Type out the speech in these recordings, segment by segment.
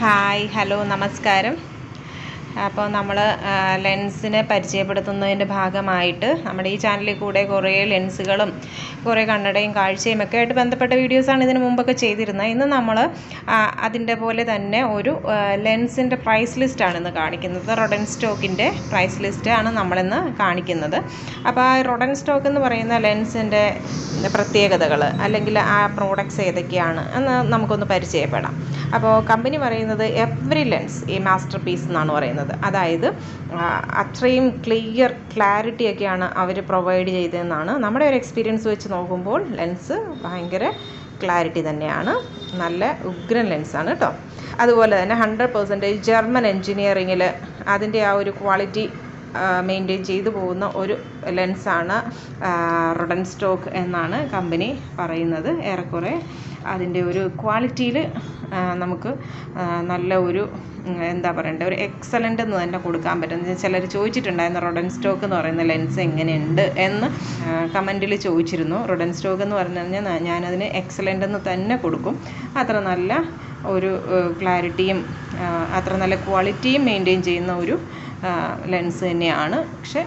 Hi hello നമസ്കാരം. അപ്പോൾ നമ്മൾ ലെൻസിനെ പരിചയപ്പെടുത്തുന്നതിന്റെ ഭാഗമായിട്ട് നമ്മുടെ ഈ ചാനലിൽ കൂടെ കുറേ ലെൻസുകളും കുറേ കണ്ണടയും കാഴ്ചയും ഒക്കെ ആയിട്ട് ബന്ധപ്പെട്ട വീഡിയോസാണ് ഇതിന് മുമ്പൊക്കെ ചെയ്തിരുന്നത്. ഇന്ന് നമ്മൾ അതിന്റെ പോലെ തന്നെ ഒരു ലെൻസിന്റെ പ്രൈസ് ലിസ്റ്റാണ് ഇന്ന് കാണിക്കുന്നത്. റൊഡൻ സ്റ്റോക്കിന്റെ പ്രൈസ് ലിസ്റ്റ് ലിസ്റ്റാണ് നമ്മളിന്ന് കാണിക്കുന്നത്. അപ്പോൾ ആ റൊഡൻ സ്റ്റോക്ക് എന്ന് പറയുന്ന ലെൻസിന്റെ പ്രത്യേകതകൾ അല്ലെങ്കിൽ ആ പ്രോഡക്റ്റ്സ് ഏതൊക്കെയാണ് എന്ന് നമുക്കൊന്ന് പരിചയപ്പെടാം. അപ്പോൾ കമ്പനി പറയുന്നത് എവറി ലെൻസ് ഈ മാസ്റ്റർ പീസ് എന്നാണ് പറയുന്നത്. അതായത് ആ, അത്രയും ക്ലിയർ ക്ലാരിറ്റി ഒക്കെയാണ് അവർ പ്രൊവൈഡ് ചെയ്തതെന്നാണ് നമ്മുടെ ഒരു എക്സ്പീരിയൻസ് വെച്ച് നോക്കുമ്പോൾ ലെൻസ് ഭയങ്കര ക്ലാരിറ്റി തന്നെയാണ്. നല്ല ഉഗ്രൻ ലെൻസാണ് കേട്ടോ അതുപോലെ തന്നെ ഹൺഡ്രഡ് പെർസെന്റേജ് ജർമ്മൻ എൻജിനീയറിങ്ങിൽ അതിന്റെ ആ ഒരു ക്വാളിറ്റി മെയിന്റെയിൻ ചെയ്തു പോകുന്ന ഒരു ലെൻസാണ് റൊഡൻ സ്റ്റോക്ക് എന്നാണ് കമ്പനി പറയുന്നത്. ഏറെക്കുറെ അതിന്റെ ഒരു ക്വാളിറ്റിയിൽ നമുക്ക് നല്ല ഒരു എന്താ പറയണ്ടേ ഒരു എക്സലന്റ് എന്ന് തന്നെ കൊടുക്കാൻ പറ്റും. ചിലർ ചോദിച്ചിട്ടുണ്ടായിരുന്നു റൊഡൻ സ്റ്റോക്ക് എന്ന് പറയുന്ന ലെൻസ് എങ്ങനെയുണ്ട് എന്ന് കമന്റിൽ ചോദിച്ചിരുന്നു. റൊഡൻ സ്റ്റോക്ക് എന്ന് പറഞ്ഞു കഴിഞ്ഞാൽ ഞാനതിന് എക്സലന്റ് എന്ന് തന്നെ കൊടുക്കും. അത്ര നല്ല ഒരു ക്ലാരിറ്റിയും അത്ര നല്ല ക്വാളിറ്റിയും മെയിന്റെയിൻ ചെയ്യുന്ന ഒരു ലെൻസ് തന്നെയാണ്. പക്ഷെ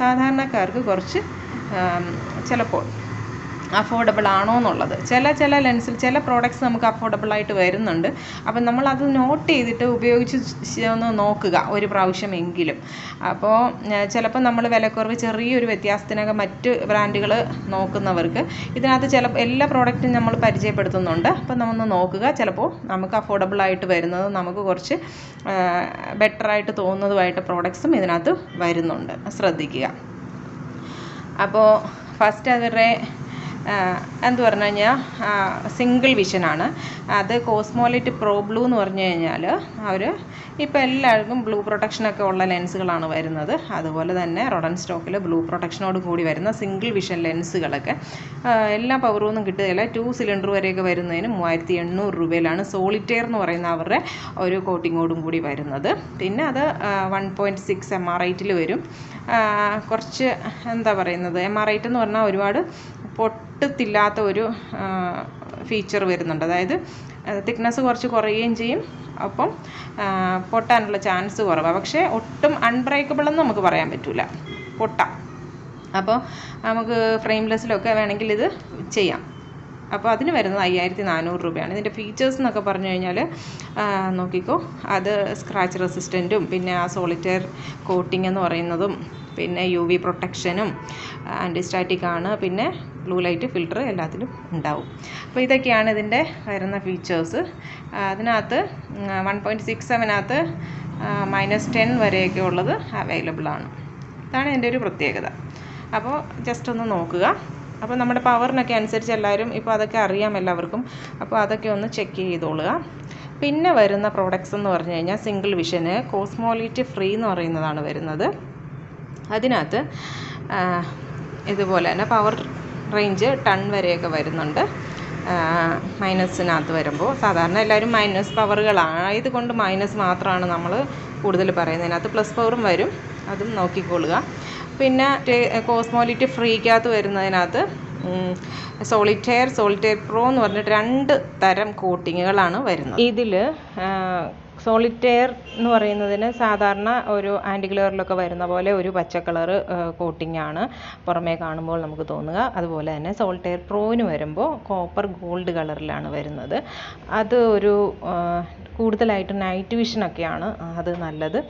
സാധാരണക്കാർക്ക് കുറച്ച് ചിലപ്പോൾ അഫോർഡബിൾ ആണോ എന്നുള്ളത് ചില ചില ലെൻസിൽ ചില പ്രോഡക്റ്റ്സ് നമുക്ക് അഫോർഡബിൾ ആയിട്ട് വരുന്നുണ്ട്. അപ്പം നമ്മൾ അത് നോട്ട് ചെയ്തിട്ട് ഉപയോഗിച്ച് ഒന്ന് നോക്കുക ഒരു പ്രാവശ്യം എങ്കിലും. അപ്പോൾ ചിലപ്പോൾ നമ്മൾ വിലക്കുറവ് ചെറിയൊരു വ്യത്യാസത്തിനൊക്കെ മറ്റ് ബ്രാൻഡുകൾ നോക്കുന്നവർക്ക് ഇതിനകത്ത് ചില എല്ലാ പ്രോഡക്റ്റും നമ്മൾ പരിചയപ്പെടുത്തുന്നുണ്ട്. അപ്പം നമ്മൊന്ന് നോക്കുക. ചിലപ്പോൾ നമുക്ക് അഫോർഡബിൾ ആയിട്ട് വരുന്നത് നമുക്ക് കുറച്ച് ബെറ്ററായിട്ട് തോന്നുന്നതുമായിട്ട് പ്രോഡക്ട്സും ഇതിനകത്ത് വരുന്നുണ്ട്. ശ്രദ്ധിക്കുക. അപ്പോൾ ഫസ്റ്റ് അവരുടെ എന്ത് പറഞ്ഞു കഴിഞ്ഞാൽ സിംഗിൾ വിഷനാണ് അത് കോസ്മോലിറ്റ് പ്രോ ബ്ലൂ എന്ന് പറഞ്ഞു കഴിഞ്ഞാൽ അവർ ഇപ്പോൾ എല്ലാവർക്കും ബ്ലൂ പ്രൊട്ടക്ഷനൊക്കെ ഉള്ള ലെൻസുകളാണ് വരുന്നത്. അതുപോലെ തന്നെ റോഡൻ സ്റ്റോക്കിൽ ബ്ലൂ പ്രൊട്ടക്ഷനോട് കൂടി വരുന്ന സിംഗിൾ വിഷൻ ലെൻസുകളൊക്കെ എല്ലാ പവറൊന്നും കിട്ടുകയില്ല. ടു സിലിണ്ടർ വരെയൊക്കെ വരുന്നതിന് മൂവായിരത്തി എണ്ണൂറ് രൂപയിലാണ് സോളിറ്റെയർ എന്ന് പറയുന്ന അവരുടെ ഒരു കോട്ടിങ്ങോടും കൂടി വരുന്നത്. പിന്നെ അത് one point six M R ഐറ്റിൽ വരും. കുറച്ച് എന്താ പറയുന്നത്? എം ആർ ഐറ്റ് എന്ന് പറഞ്ഞാൽ ഒരുപാട് പൊട്ടത്തില്ലാത്ത ഒരു ഫീച്ചർ വരുന്നുണ്ട്. അതായത് തിക്നെസ് കുറച്ച് കുറയുകയും ചെയ്യും. അപ്പം പൊട്ടാനുള്ള ചാൻസ് കുറവാണ് പക്ഷേ ഒട്ടും അൺബ്രേക്കബിൾ എന്ന് നമുക്ക് പറയാൻ പറ്റില്ല പൊട്ടാം. അപ്പോൾ നമുക്ക് ഫ്രെയിംലെസ്സിലൊക്കെ വേണമെങ്കിൽ ഇത് ചെയ്യാം. അപ്പോൾ അതിന് വരുന്നത് അയ്യായിരത്തി നാനൂറ് രൂപയാണ്. ഇതിന്റെ ഫീച്ചേഴ്സ് എന്നൊക്കെ പറഞ്ഞു കഴിഞ്ഞാൽ നോക്കിക്കോ. അത് സ്ക്രാച്ച് റെസിസ്റ്റന്റും പിന്നെ ആ സോളിറ്റയർ കോട്ടിംഗ് എന്ന് പറയുന്നതും പിന്നെ യു വി പ്രൊട്ടക്ഷനും ആന്റി സ്റ്റാറ്റിക് ആണ്. പിന്നെ ബ്ലൂ ലൈറ്റ് ഫിൽറ്റർ എല്ലാത്തിലും ഉണ്ടാവും. അപ്പോൾ ഇതൊക്കെയാണ് ഇതിന്റെ വരുന്ന ഫീച്ചേഴ്സ്. അതിനകത്ത് വൺ പോയിന്റ് സിക്സ് സെവനകത്ത് മൈനസ് ടെൻ വരെയൊക്കെ ഉള്ളത് അവൈലബിൾ ആണ്. ഇതാണ് എന്റെ ഒരു പ്രത്യേകത. അപ്പോൾ ജസ്റ്റ് ഒന്ന് നോക്കുക. അപ്പോൾ നമ്മുടെ പവറിനൊക്കെ അനുസരിച്ച് എല്ലാവരും ഇപ്പോൾ അതൊക്കെ അറിയാം എല്ലാവർക്കും. അപ്പോൾ അതൊക്കെ ഒന്ന് ചെക്ക് ചെയ്തോളുക. പിന്നെ വരുന്ന പ്രോഡക്ട്സ് എന്ന് പറഞ്ഞു കഴിഞ്ഞാൽ സിംഗിൾ വിഷന് കോസ്മോളിറ്റി ഫ്രീ എന്ന് പറയുന്നതാണ് വരുന്നത്. അതിനകത്ത് ഇതുപോലെ തന്നെ പവർ റേഞ്ച് ടൺ വരെയൊക്കെ വരുന്നുണ്ട്. മൈനസിനകത്ത് വരുമ്പോൾ സാധാരണ എല്ലാവരും മൈനസ് പവറുകളായത് കൊണ്ട് മൈനസ് മാത്രമാണ് നമ്മൾ കൂടുതൽ പറയുന്നത്. അതിനകത്ത് പ്ലസ് പവറും വരും. അതും നോക്കിക്കൊള്ളുക. പിന്നെ കോസ്മോലിറ്റി ഫ്രീക്കകത്ത് വരുന്നതിനകത്ത് സോളിറ്റെയർ സോളിറ്റെയർ പ്രോ എന്ന് പറഞ്ഞിട്ട് രണ്ട് തരം കോട്ടിങ്ങുകളാണ് വരുന്നത്. ഇതിൽ സോളിറ്റെയർ എന്ന് പറയുന്നതിന് സാധാരണ ഒരു ആന്റിഗ്ലറിലൊക്കെ വരുന്ന പോലെ ഒരു പച്ച കളർ കോട്ടിങ്ങാണ് പുറമേ കാണുമ്പോൾ നമുക്ക് തോന്നുക. അതുപോലെ തന്നെ സോൾട്ടെയർ പ്രോന് വരുമ്പോൾ കോപ്പർ ഗോൾഡ് കളറിലാണ് വരുന്നത്. അത് ഒരു കൂടുതലായിട്ട് നൈറ്റ് വിഷനൊക്കെയാണ് അത് നല്ലത്.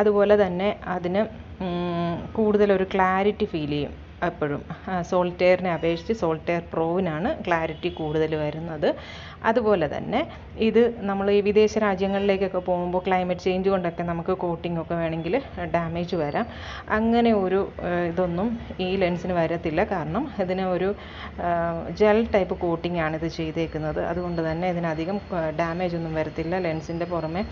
അതുപോലെ തന്നെ അതിന് കൂടുതലൊരു ക്ലാരിറ്റി ഫീൽ ചെയ്യും. എപ്പോഴും സോൾട്ടെയറിനെ അപേക്ഷിച്ച് സോൾട്ടെയർ പ്രോവിനാണ് ക്ലാരിറ്റി കൂടുതൽ വരുന്നത്. അതുപോലെ തന്നെ ഇത് നമ്മൾ ഈ വിദേശ രാജ്യങ്ങളിലേക്കൊക്കെ പോകുമ്പോൾ ക്ലൈമറ്റ് ചേഞ്ച് കൊണ്ടൊക്കെ നമുക്ക് കോട്ടിംഗ് ഒക്കെ വേണമെങ്കിൽ ഡാമേജ് വരാം. അങ്ങനെ ഒരു ഇതൊന്നും ഈ ലെൻസിന് വരത്തില്ല. കാരണം ഇതിന് ഒരു ജെൽ ടൈപ്പ് കോട്ടിംഗ് ആണ് ഇത് ചെയ്തേക്കുന്നത്. അതുകൊണ്ട് തന്നെ ഇതിനധികം ഡാമേജ് ഒന്നും വരത്തില്ല. ലെൻസിന്റെ പുറമെ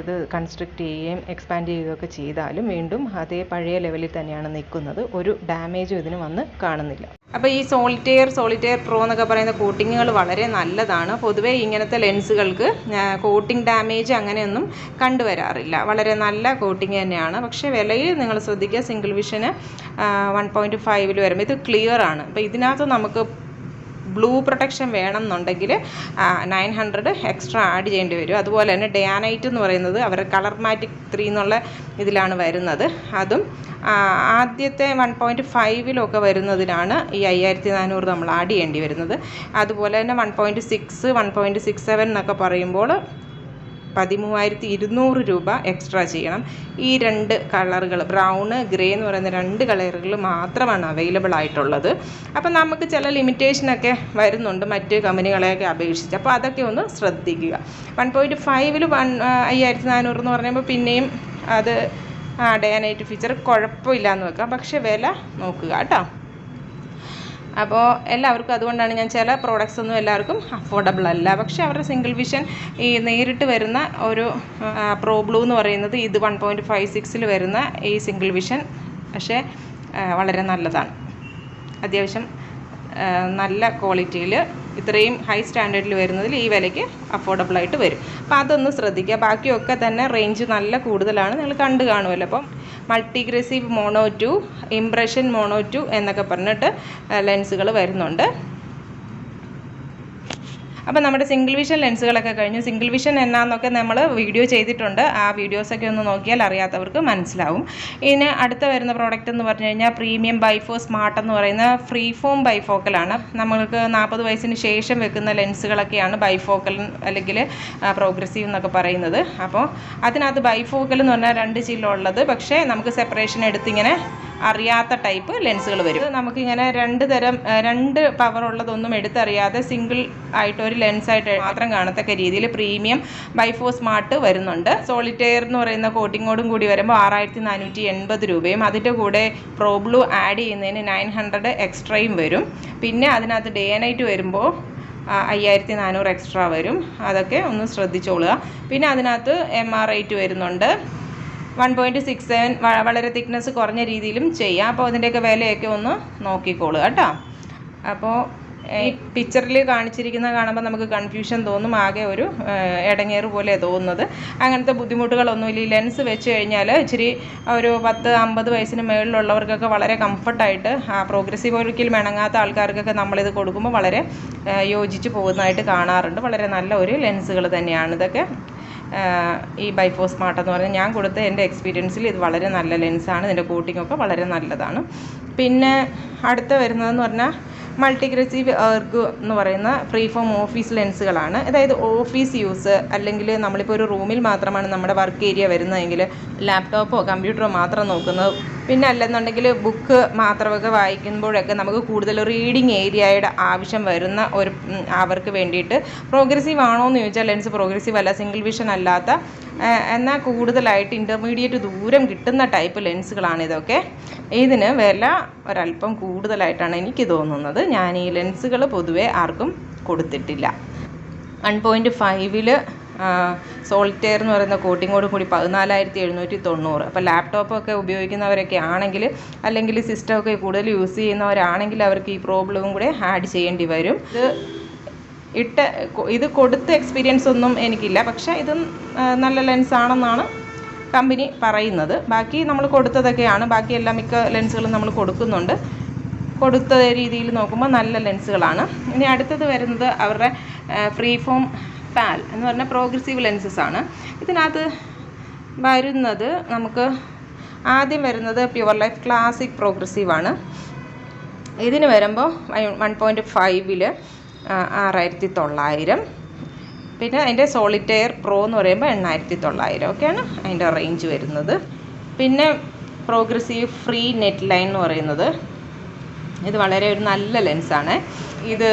ഇത് കൺസ്ട്രക്റ്റ് ചെയ്യുകയും എക്സ്പാൻഡ് ചെയ്യുകയൊക്കെ ചെയ്താലും വീണ്ടും അതേ പഴയ ലെവലിൽ തന്നെയാണ് നിൽക്കുന്നത്. ഒരു ഡാമേജും ഇതിന് വന്ന് കാണുന്നില്ല. അപ്പോൾ ഈ സോളിറ്റെയർ സോളിറ്റെയർ പ്രോ എന്നൊക്കെ പറയുന്ന കോട്ടിങ്ങുകൾ വളരെ നല്ലതാണ്. പൊതുവേ ഇങ്ങനത്തെ ലെൻസുകൾക്ക് കോട്ടിംഗ് ഡാമേജ് അങ്ങനെയൊന്നും കണ്ടുവരാറില്ല. വളരെ നല്ല കോട്ടിങ് തന്നെയാണ്. പക്ഷേ വിലയിൽ നിങ്ങൾ ശ്രദ്ധിക്കുക സിംഗിൾ വിഷന് വൺ പോയിന്റ് ഫൈവിൽ വരുമ്പോൾ ഇത് ക്ലിയർ ആണ്. അപ്പോൾ ഇതിനകത്ത് നമുക്ക് ബ്ലൂ പ്രൊട്ടക്ഷൻ വേണം എന്നുണ്ടെങ്കിൽ നയൻ ഹൺഡ്രഡ് എക്സ്ട്രാ ആഡ് ചെയ്യേണ്ടി വരും. അതുപോലെ തന്നെ ഡയാനൈറ്റ് എന്ന് പറയുന്നത് അവരുടെ കളർ മാറ്റിക് ത്രീ എന്നുള്ള ഇതിലാണ് വരുന്നത്. അതും ആദ്യത്തെ വൺ പോയിന്റ് ഫൈവിലൊക്കെ വരുന്നതിനാണ് ഈ അയ്യായിരത്തി നാനൂറ് നമ്മൾ ആഡ് ചെയ്യേണ്ടി വരുന്നത്. അതുപോലെ തന്നെ one point six one point six seven എന്നൊക്കെ പറയുമ്പോൾ പതിമൂവായിരത്തി ഇരുന്നൂറ് രൂപ എക്സ്ട്രാ ചെയ്യണം. ഈ രണ്ട് കളറുകൾ ബ്രൗണ് ഗ്രേ എന്ന് പറയുന്ന രണ്ട് കളറുകൾ മാത്രമാണ് അവൈലബിൾ ആയിട്ടുള്ളത്. അപ്പം നമുക്ക് ചില ലിമിറ്റേഷനൊക്കെ വരുന്നുണ്ട് മറ്റ് കമ്പനികളെയൊക്കെ അപേക്ഷിച്ച്. അപ്പോൾ അതൊക്കെ ഒന്ന് ശ്രദ്ധിക്കുക. വൺ പോയിന്റ് ഫൈവിൽ വൺ അയ്യായിരത്തി നാനൂറ് എന്ന് പറയുമ്പോൾ പിന്നെയും അത് ഡേ നൈറ്റ് ഫീച്ചർ കുഴപ്പമില്ല എന്ന് വെക്കാം. പക്ഷേ വില നോക്കുക കേട്ടോ. അപ്പോൾ എല്ലാവർക്കും അതുകൊണ്ടാണ് ഞാൻ ചില പ്രോഡക്റ്റ്സ് ഒന്നും എല്ലാവർക്കും അഫോർഡബിൾ അല്ല. പക്ഷേ അവരുടെ സിംഗിൾ വിഷൻ ഈ നേരിട്ട് വരുന്ന ഒരു പ്രോ ബ്ലൂ എന്ന് പറയുന്നത് ഇത് വൺ പോയിന്റ് ഫൈവ് സിക്സിൽ വരുന്ന ഈ സിംഗിൾ വിഷൻ പക്ഷേ വളരെ നല്ലതാണ്. അത്യാവശ്യം നല്ല ക്വാളിറ്റിയിൽ ഇത്രയും ഹൈ സ്റ്റാൻഡേർഡിൽ വരുന്നതിൽ ഈ വിലയ്ക്ക് അഫോർഡബിൾ ആയിട്ട് വരും. അപ്പോൾ അതൊന്ന് ശ്രദ്ധിക്കുക. ബാക്കിയൊക്കെ തന്നെ റേഞ്ച് നല്ല കൂടുതലാണ്. നിങ്ങൾ കണ്ടു കാണുമല്ലോ. അപ്പം Multigressiv mono two impression mono two എന്നൊക്കെ പറഞ്ഞിട്ട് ലെൻസുകൾ വരുന്നുണ്ട്. അപ്പോൾ നമ്മുടെ സിംഗിൾ വിഷൻ ലെൻസുകളൊക്കെ കഴിഞ്ഞു. സിംഗിൾ വിഷൻ എന്നാന്നൊക്കെ നമ്മൾ വീഡിയോ ചെയ്തിട്ടുണ്ട്. ആ വീഡിയോസൊക്കെ ഒന്ന് നോക്കിയാൽ അറിയാത്തവർക്ക് മനസ്സിലാവും. ഇനി അടുത്ത വരുന്ന പ്രോഡക്റ്റ് എന്ന് പറഞ്ഞു കഴിഞ്ഞാൽ പ്രീമിയം ബൈഫോ സ്മാർട്ട് എന്ന് പറയുന്ന ഫ്രീ ഫോം ബൈഫോക്കലാണ് നമ്മൾക്ക് നാൽപ്പത് വയസ്സിന് ശേഷം വെക്കുന്ന ലെൻസുകളൊക്കെയാണ് ബൈഫോക്കൽ അല്ലെങ്കിൽ പ്രോഗ്രസീവ് എന്നൊക്കെ പറയുന്നത്. അപ്പോൾ അതിനകത്ത് ബൈഫോക്കൽ എന്ന് പറഞ്ഞാൽ രണ്ട് ചില്ല ഉള്ളത് പക്ഷേ നമുക്ക് സെപ്പറേഷൻ എടുത്തിങ്ങനെ അറിയാത്ത ടൈപ്പ് ലെൻസുകൾ വരും. നമുക്കിങ്ങനെ രണ്ട് തരം രണ്ട് പവർ ഉള്ളതൊന്നും എടുത്തറിയാതെ സിംഗിൾ ആയിട്ട് ഒരു ലെൻസായിട്ട് മാത്രം കാണത്തക്ക രീതിയിൽ പ്രീമിയം ബൈഫോ സ്മാർട്ട് വരുന്നുണ്ട്. സോളിറ്റെയർ എന്ന് പറയുന്ന കോട്ടിങ്ങോടും കൂടി വരുമ്പോൾ ആറായിരത്തി നാനൂറ്റി എൺപത് രൂപയും അതിന്റെ കൂടെ പ്രോബ്ലു ആഡ് ചെയ്യുന്നതിന് നയൻ ഹൺഡ്രഡ് എക്സ്ട്രയും വരും. പിന്നെ അതിനകത്ത് ഡേ നൈറ്റ് വരുമ്പോൾ അയ്യായിരത്തി നാനൂറ് എക്സ്ട്രാ വരും. അതൊക്കെ ഒന്ന് ശ്രദ്ധിച്ചോളുക. പിന്നെ അതിനകത്ത് എം ആർ റേറ്റ് വരുന്നുണ്ട്. വൺ പോയിന്റ് സിക്സ് സെവൻ വളരെ തിക്നെസ് കുറഞ്ഞ രീതിയിലും ചെയ്യാം. അപ്പോൾ അതിന്റെയൊക്കെ വിലയൊക്കെ ഒന്ന് നോക്കിക്കോളുക കേട്ടോ. അപ്പോൾ ഈ പിക്ചറിൽ കാണിച്ചിരിക്കുന്ന കാണുമ്പോൾ നമുക്ക് കൺഫ്യൂഷൻ തോന്നും ആകെ ഒരു ഇടങ്ങേറ് പോലെ തോന്നുന്നത്. അങ്ങനത്തെ ബുദ്ധിമുട്ടുകളൊന്നുമില്ല ഈ ലെൻസ് വെച്ച് കഴിഞ്ഞാൽ ഇച്ചിരി ഒരു പത്ത് അമ്പത് വയസ്സിന് മുകളിലുള്ളവർക്കൊക്കെ വളരെ കംഫർട്ടായിട്ട് ആ പ്രോഗ്രസീവ് ഒരിക്കലും മിണങ്ങാത്ത ആൾക്കാർക്കൊക്കെ നമ്മളിത് കൊടുക്കുമ്പോൾ വളരെ യോജിച്ച് പോകുന്നതായിട്ട് കാണാറുണ്ട്. വളരെ നല്ല ഒരു ലെൻസുകൾ തന്നെയാണ് ഇതൊക്കെ. ഈ ബൈഫോ സ്മാർട്ട് എന്ന് പറഞ്ഞാൽ ഞാൻ കൊടുത്ത എന്റെ എക്സ്പീരിയൻസിൽ ഇത് വളരെ നല്ല ലെൻസാണ്. ഇതിന്റെ കോട്ടിങ്ങൊക്കെ വളരെ നല്ലതാണ്. പിന്നെ അടുത്ത വരുന്നതെന്ന് പറഞ്ഞാൽ മൾട്ടിഗ്രസീവ് എർഗ് എന്ന് പറയുന്ന ഫ്രീ ഫോം ഓഫീസ് ലെൻസുകളാണ് അതായത് ഓഫീസ് യൂസ് അല്ലെങ്കിൽ നമ്മളിപ്പോൾ ഒരു റൂമിൽ മാത്രമാണ് നമ്മുടെ വർക്ക് ഏരിയ വരുന്നതെങ്കിൽ ലാപ്ടോപ്പോ കമ്പ്യൂട്ടറോ മാത്രം നോക്കുന്നത്. പിന്നെ അല്ലെന്നുണ്ടെങ്കിൽ ബുക്ക് മാത്രമൊക്കെ വായിക്കുമ്പോഴൊക്കെ നമുക്ക് കൂടുതൽ റീഡിങ് ഏരിയയുടെ ആവശ്യം വരുന്ന ഒരു അവർക്ക് വേണ്ടിയിട്ട്. പ്രോഗ്രസീവ് ആണോ എന്ന് ചോദിച്ചാൽ ലെൻസ് പ്രോഗ്രസീവ് അല്ല. സിംഗിൾ വിഷൻ അല്ലാത്ത എന്നാൽ കൂടുതലായിട്ട് ഇന്റർമീഡിയറ്റ് ദൂരം കിട്ടുന്ന ടൈപ്പ് ലെൻസുകളാണ് ഇതൊക്കെ. ഇതിന് വില ഒരല്പം കൂടുതലായിട്ടാണ് എനിക്ക് തോന്നുന്നത്. ഞാൻ ഈ ലെൻസുകൾ പൊതുവേ ആർക്കും കൊടുത്തിട്ടില്ല. വൺ പോയിന്റ് ഫൈവിൽ സോൾറ്റെയർ എന്ന് പറയുന്ന കോട്ടിങ്ങോട് കൂടി പതിനാലായിരത്തി എഴുന്നൂറ്റി തൊണ്ണൂറ് അപ്പോൾ ലാപ്ടോപ്പൊക്കെ ഉപയോഗിക്കുന്നവരൊക്കെ ആണെങ്കിൽ അല്ലെങ്കിൽ സിസ്റ്റമൊക്കെ കൂടുതൽ യൂസ് ചെയ്യുന്നവരാണെങ്കിൽ അവർക്ക് ഈ പ്രോബ്ലവും കൂടെ ആഡ് ചെയ്യേണ്ടി വരും. ഇത് ഇട്ട ഇത് കൊടുത്ത എക്സ്പീരിയൻസ് ഒന്നും എനിക്കില്ല. പക്ഷേ ഇതും നല്ല ലെൻസാണെന്നാണ് കമ്പനി പറയുന്നത്. ബാക്കി നമ്മൾ കൊടുത്തതൊക്കെയാണ്. ബാക്കി എല്ലാ മിക്ക ലെൻസുകളും നമ്മൾ കൊടുക്കുന്നുണ്ട്. കൊടുത്ത രീതിയിൽ നോക്കുമ്പോൾ നല്ല ലെൻസുകളാണ് ഇനി അടുത്തത് വരുന്നത് അവരുടെ ഫ്രീ ഫോം പാൽ എന്ന് പറഞ്ഞാൽ പ്രോഗ്രസീവ് ലെൻസസ് ആണ്. ഇതിനകത്ത് വരുന്നത് നമുക്ക് ആദ്യം വരുന്നത് പ്യുവർ ലൈഫ് ക്ലാസിക് പ്രോഗ്രസീവാണ് ഇതിന് വരുമ്പോൾ വൺ പോയിന്റ് ഫൈവിൽ ആറായിരത്തി തൊള്ളായിരം പിന്നെ അതിന്റെ സോളിറ്റെയർ പ്രോ എന്ന് പറയുമ്പോൾ എണ്ണായിരത്തി തൊള്ളായിരം ഒക്കെയാണ് അതിന്റെ റേഞ്ച് വരുന്നത്. പിന്നെ പ്രോഗ്രസീവ് ഫ്രീ നെറ്റ് ലൈൻ എന്ന് പറയുന്നത്. ഇത് വളരെ ഒരു നല്ല ലെൻസാണ് ഇത്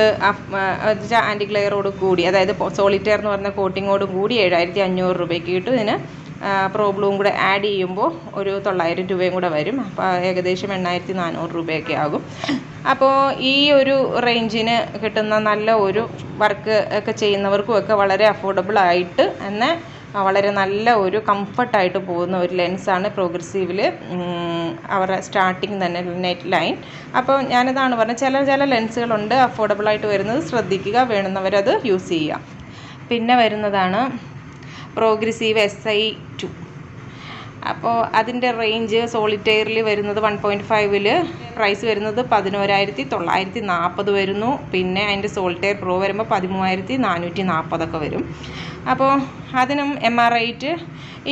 ആന്റി ഗ്ലെയറോട് കൂടി അതായത് സോളിറ്റെയർ എന്ന് പറഞ്ഞ കോട്ടിങ്ങോട് കൂടി ഏഴായിരത്തി അഞ്ഞൂറ് രൂപയ്ക്ക് കിട്ടും. ഇതിന് പ്രോബ്ലവും കൂടെ ആഡ് ചെയ്യുമ്പോൾ ഒരു തൊള്ളായിരം രൂപയും കൂടെ വരും. അപ്പോൾ ഏകദേശം എണ്ണായിരത്തി നാനൂറ് രൂപയൊക്കെ ആകും. അപ്പോൾ ഈ ഒരു റേഞ്ചിന് കിട്ടുന്ന നല്ല ഒരു വർക്ക് ഒക്കെ ചെയ്യുന്നവർക്കും ഒക്കെ വളരെ അഫോർഡബിൾ ആയിട്ട് എന്നാൽ വളരെ നല്ല ഒരു കംഫർട്ടായിട്ട് പോകുന്ന ഒരു ലെൻസാണ് പ്രോഗ്രസീവിൽ അവരുടെ സ്റ്റാർട്ടിങ് തന്നെ നെറ്റ് ലൈൻ അപ്പോൾ ഞാനിതാണ് പറഞ്ഞത് ചില ചില ലെൻസുകളുണ്ട് അഫോർഡബിളായിട്ട് വരുന്നത് ശ്രദ്ധിക്കുക വേണമെന്നവരത് യൂസ് ചെയ്യുക. പിന്നെ വരുന്നതാണ് പ്രോഗ്രസീവ് എസ് ഐ ടു. അപ്പോൾ അതിന്റെ റേഞ്ച് സോളിറ്റെയറിൽ വരുന്നത് വൺ പോയിന്റ് ഫൈവിൽ പ്രൈസ് വരുന്നത് പതിനോരായിരത്തി തൊള്ളായിരത്തി നാൽപ്പത് വരുന്നു. പിന്നെ അതിന്റെ സോളിറ്റെയർ പ്രോ വരുമ്പോൾ പതിമൂവായിരത്തി നാനൂറ്റി നാൽപ്പതൊക്കെ വരും. അപ്പോൾ അതിനും എം ആർ റേറ്റ്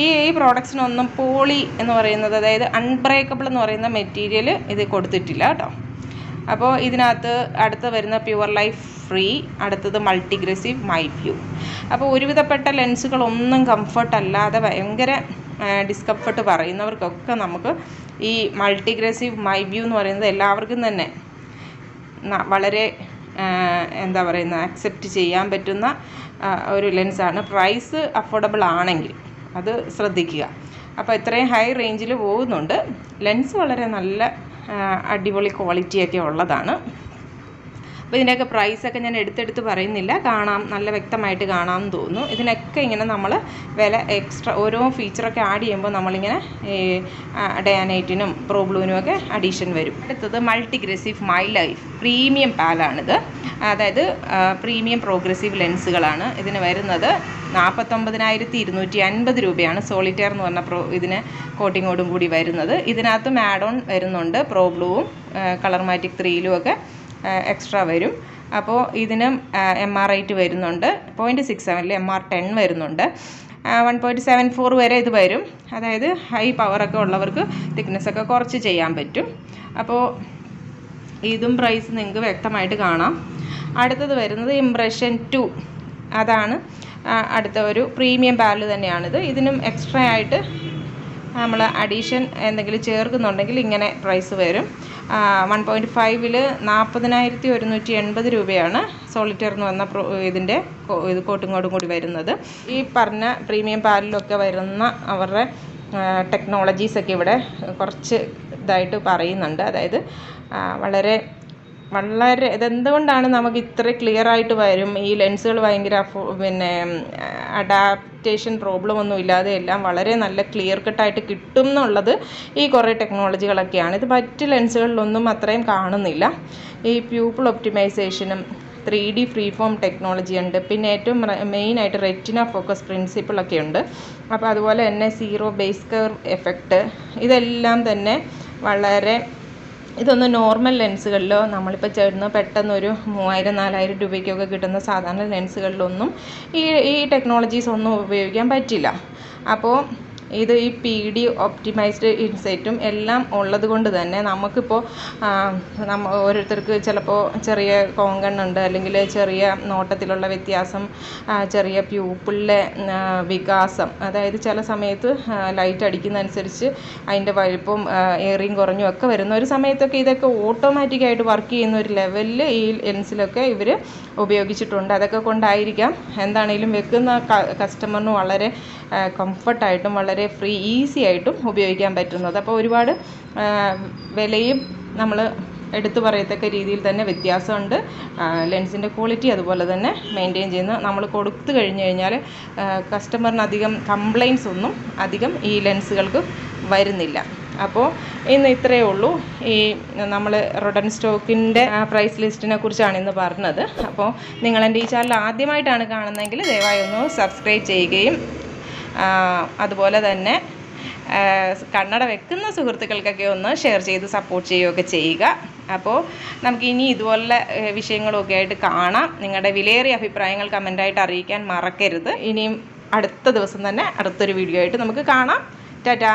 ഈ ഈ പ്രോഡക്ട്സിനൊന്നും പോളി എന്ന് പറയുന്നത് അതായത് അൺബ്രേക്കബിൾ എന്ന് പറയുന്ന മെറ്റീരിയൽ ഇത് കൊടുത്തിട്ടില്ല കേട്ടോ. അപ്പോൾ ഇതിനകത്ത് അടുത്ത് വരുന്ന പ്യുവർ ലൈഫ് ഫ്രീ അടുത്തത് മൾട്ടിഗ്രസീവ് മൈ വ്യൂ അപ്പോൾ ഒരുവിധപ്പെട്ട ലെൻസുകളൊന്നും കംഫർട്ട് അല്ലാതെ ഭയങ്കര ഡിസ്കംഫർട്ട് പറയുന്നവർക്കൊക്കെ നമുക്ക് ഈ മൾട്ടിഗ്രസീവ് മൈ വ്യൂ എന്ന് പറയുന്നത് എല്ലാവർക്കും തന്നെ വളരെ എന്താ പറയുന്ന അക്സെപ്റ്റ് ചെയ്യാൻ പറ്റുന്ന ഒരു ലെൻസാണ് പ്രൈസ് അഫോർഡബിൾ ആണെങ്കിൽ അത് ശ്രദ്ധിക്കുക. അപ്പോൾ ഇത്രയും ഹൈ റേഞ്ചിൽ പോകുന്നുണ്ട്. ലെൻസ് വളരെ നല്ല അടിപൊളി ക്വാളിറ്റിയൊക്കെ ഉള്ളതാണ്. അപ്പോൾ ഇതിന്റെയൊക്കെ പ്രൈസൊക്കെ ഞാൻ എടുത്തെടുത്ത് പറയുന്നില്ല. കാണാം നല്ല വ്യക്തമായിട്ട് കാണാമെന്ന് തോന്നുന്നു. ഇതിനൊക്കെ ഇങ്ങനെ നമ്മൾ വില എക്സ്ട്രാ ഓരോ ഫീച്ചറൊക്കെ ആഡ് ചെയ്യുമ്പോൾ നമ്മളിങ്ങനെ ഡയാനൈറ്റിനും പ്രോബ്ലൂവിനും ഒക്കെ അഡീഷൻ വരും. അടുത്തത് മൾട്ടിഗ്രസീവ് മൈ ലൈഫ് പ്രീമിയം പാലാണിത് അതായത് പ്രീമിയം പ്രോഗ്രസീവ് ലെൻസുകളാണ് ഇതിന് വരുന്നത്. നാൽപ്പത്തൊമ്പതിനായിരത്തി ഇരുന്നൂറ്റി അൻപത് രൂപയാണ് സോളിറ്റയർ എന്ന് പറഞ്ഞ പ്രോ ഇതിന് കോട്ടിങ്ങോടും കൂടി വരുന്നത്. ഇതിനകത്ത് ആഡ് ഓൺ വരുന്നുണ്ട് പ്രോ ബ്ലൂവും കളർ കളർമാറ്റിക് ത്രീയിലും ഒക്കെ എക്സ്ട്രാ വരും. അപ്പോൾ ഇതിനും എം ആർ റേറ്റ് വരുന്നുണ്ട്. പോയിന്റ് സിക്സ് സെവനിൽ എം ആർ ടെൻ വരുന്നുണ്ട്. വൺ പോയിന്റ് സെവൻ ഫോർ വരെ ഇത് വരും. അതായത് ഹൈ പവറൊക്കെ ഉള്ളവർക്ക് തിക്നെസ് ഒക്കെ കുറച്ച് ചെയ്യാൻ പറ്റും. അപ്പോൾ ഇതും പ്രൈസ് നിങ്ങൾക്ക് വ്യക്തമായിട്ട് കാണാം. അടുത്തത് വരുന്നത് ഇംപ്രഷൻ ടു അതാണ് അടുത്ത ഒരു പ്രീമിയം പാൽ തന്നെയാണിത്. ഇതിനും എക്സ്ട്രാ ആയിട്ട് നമ്മൾ അഡീഷൻ എന്തെങ്കിലും ചേർക്കുന്നുണ്ടെങ്കിൽ ഇങ്ങനെ പ്രൈസ് വരും. വൺ പോയിന്റ് ഫൈവിൽ നാൽപ്പതിനായിരത്തി ഒരുന്നൂറ്റി എൺപത് രൂപയാണ് സോളിറ്റർ എന്ന് പ്രോ ഇതിന്റെ ഇത് കോട്ടുംകോടും കൂടി വരുന്നത്. ഈ പറഞ്ഞ പ്രീമിയം പാലിലൊക്കെ വരുന്ന അവരുടെ ടെക്നോളജീസൊക്കെ ഇവിടെ കുറച്ച് ഇതായിട്ട് പറയുന്നുണ്ട്. അതായത് വളരെ വളരെ ഇതെന്തുകൊണ്ടാണ് നമുക്ക് ഇത്ര ക്ലിയർ ആയിട്ട് വരും? ഈ ലെൻസുകൾ ഭയങ്കര അഫോ പിന്നെ അഡാപ്റ്റേഷൻ പ്രോബ്ലം ഒന്നും ഇല്ലാതെ എല്ലാം വളരെ നല്ല ക്ലിയർ കട്ടായിട്ട് കിട്ടും എന്നുള്ളത് ഈ കുറേ ടെക്നോളജികളൊക്കെയാണ് ഇത് മറ്റ് ലെൻസുകളിലൊന്നും അത്രയും കാണുന്നില്ല. ഈ pupil ഒപ്റ്റിമൈസേഷനും three D free form technology ഉണ്ട്. പിന്നെ ഏറ്റവും മെയിനായിട്ട് റെറ്റിന ഫോക്കസ് പ്രിൻസിപ്പിളൊക്കെ ഉണ്ട്. അപ്പോൾ അതുപോലെ തന്നെ സീറോ ബേസ് കർവ് എഫക്റ്റ് ഇതെല്ലാം തന്നെ വളരെ ഇതൊന്നും നോർമൽ ലെൻസുകളിലോ നമ്മളിപ്പോൾ ചേർന്ന് പെട്ടെന്ന് ഒരു മൂവായിരം നാലായിരം രൂപയ്ക്കൊക്കെ കിട്ടുന്ന സാധാരണ ലെൻസുകളിലൊന്നും ഈ ഈ ടെക്നോളജീസ് ഒന്നും ഉപയോഗിക്കാൻ പറ്റില്ല. അപ്പോൾ ഇത് ഈ പി ഡി ഒപ്റ്റിമൈസ്ഡ് ഇൻസൈറ്റും എല്ലാം ഉള്ളത് കൊണ്ട് തന്നെ നമുക്കിപ്പോൾ നമ്മ ഓരോരുത്തർക്ക് ചിലപ്പോൾ ചെറിയ കോങ്കണ്ണുണ്ട് അല്ലെങ്കിൽ ചെറിയ നോട്ടത്തിലുള്ള വ്യത്യാസം ചെറിയ പ്യൂപ്പിളിലെ വികാസം. അതായത് ചില സമയത്ത് ലൈറ്റ് അടിക്കുന്നതനുസരിച്ച് അതിന്റെ വലുപ്പം ഏറിയും കുറഞ്ഞും ഒക്കെ വരുന്ന ഒരു സമയത്തൊക്കെ ഇതൊക്കെ ഓട്ടോമാറ്റിക്കായിട്ട് വർക്ക് ചെയ്യുന്ന ഒരു ലെവലിൽ ഈ ലെൻസിലൊക്കെ ഇവർ ഉപയോഗിച്ചിട്ടുണ്ട്. അതൊക്കെ കൊണ്ടായിരിക്കാം. എന്താണെങ്കിലും വെക്കുന്ന കസ്റ്റമറിന് വളരെ കംഫർട്ടായിട്ടും വളരെ ഫ്രീ ഈസി ആയിട്ടും ഉപയോഗിക്കാൻ പറ്റുന്നത്. അപ്പോൾ ഒരുപാട് വിലയും നമ്മൾ എടുത്തു പറയത്തക്ക രീതിയിൽ തന്നെ വ്യത്യാസമുണ്ട്. ലെൻസിന്റെ ക്വാളിറ്റി അതുപോലെ തന്നെ മെയിന്റെയിൻ ചെയ്യുന്ന നമ്മൾ കൊടുത്തു കഴിഞ്ഞു കഴിഞ്ഞാൽ കസ്റ്റമറിന് അധികം കംപ്ലൈൻസ് ഒന്നും അധികം ഈ ലെൻസുകൾക്ക് വരുന്നില്ല. അപ്പോൾ ഇന്ന് ഇത്രയേ ഉള്ളൂ. ഈ നമ്മൾ റൊഡൻ സ്റ്റോക്കിന്റെ പ്രൈസ് ലിസ്റ്റിനെ കുറിച്ചാണ് ഇന്ന് പറഞ്ഞത്. അപ്പോൾ നിങ്ങളെന്റെ ഈ ചാനൽ ആദ്യമായിട്ടാണ് കാണുന്നതെങ്കിൽ ദയവായി ഒന്ന് സബ്സ്ക്രൈബ് ചെയ്യുകയും അതുപോലെ തന്നെ കണ്ണട വെക്കുന്ന സുഹൃത്തുക്കൾക്കൊക്കെ ഒന്ന് ഷെയർ ചെയ്ത് സപ്പോർട്ട് ചെയ്യുകയൊക്കെ ചെയ്യുക. അപ്പോൾ നമുക്ക് ഇനി ഇതുപോലുള്ള വിഷയങ്ങളൊക്കെ ആയിട്ട് കാണാം. നിങ്ങളുടെ വിലയേറിയ അഭിപ്രായങ്ങൾ കമന്റായിട്ട് അറിയിക്കാൻ മറക്കരുത്. ഇനിയും അടുത്ത ദിവസം തന്നെ അടുത്തൊരു വീഡിയോ ആയിട്ട് നമുക്ക് കാണാം. ടാറ്റാ!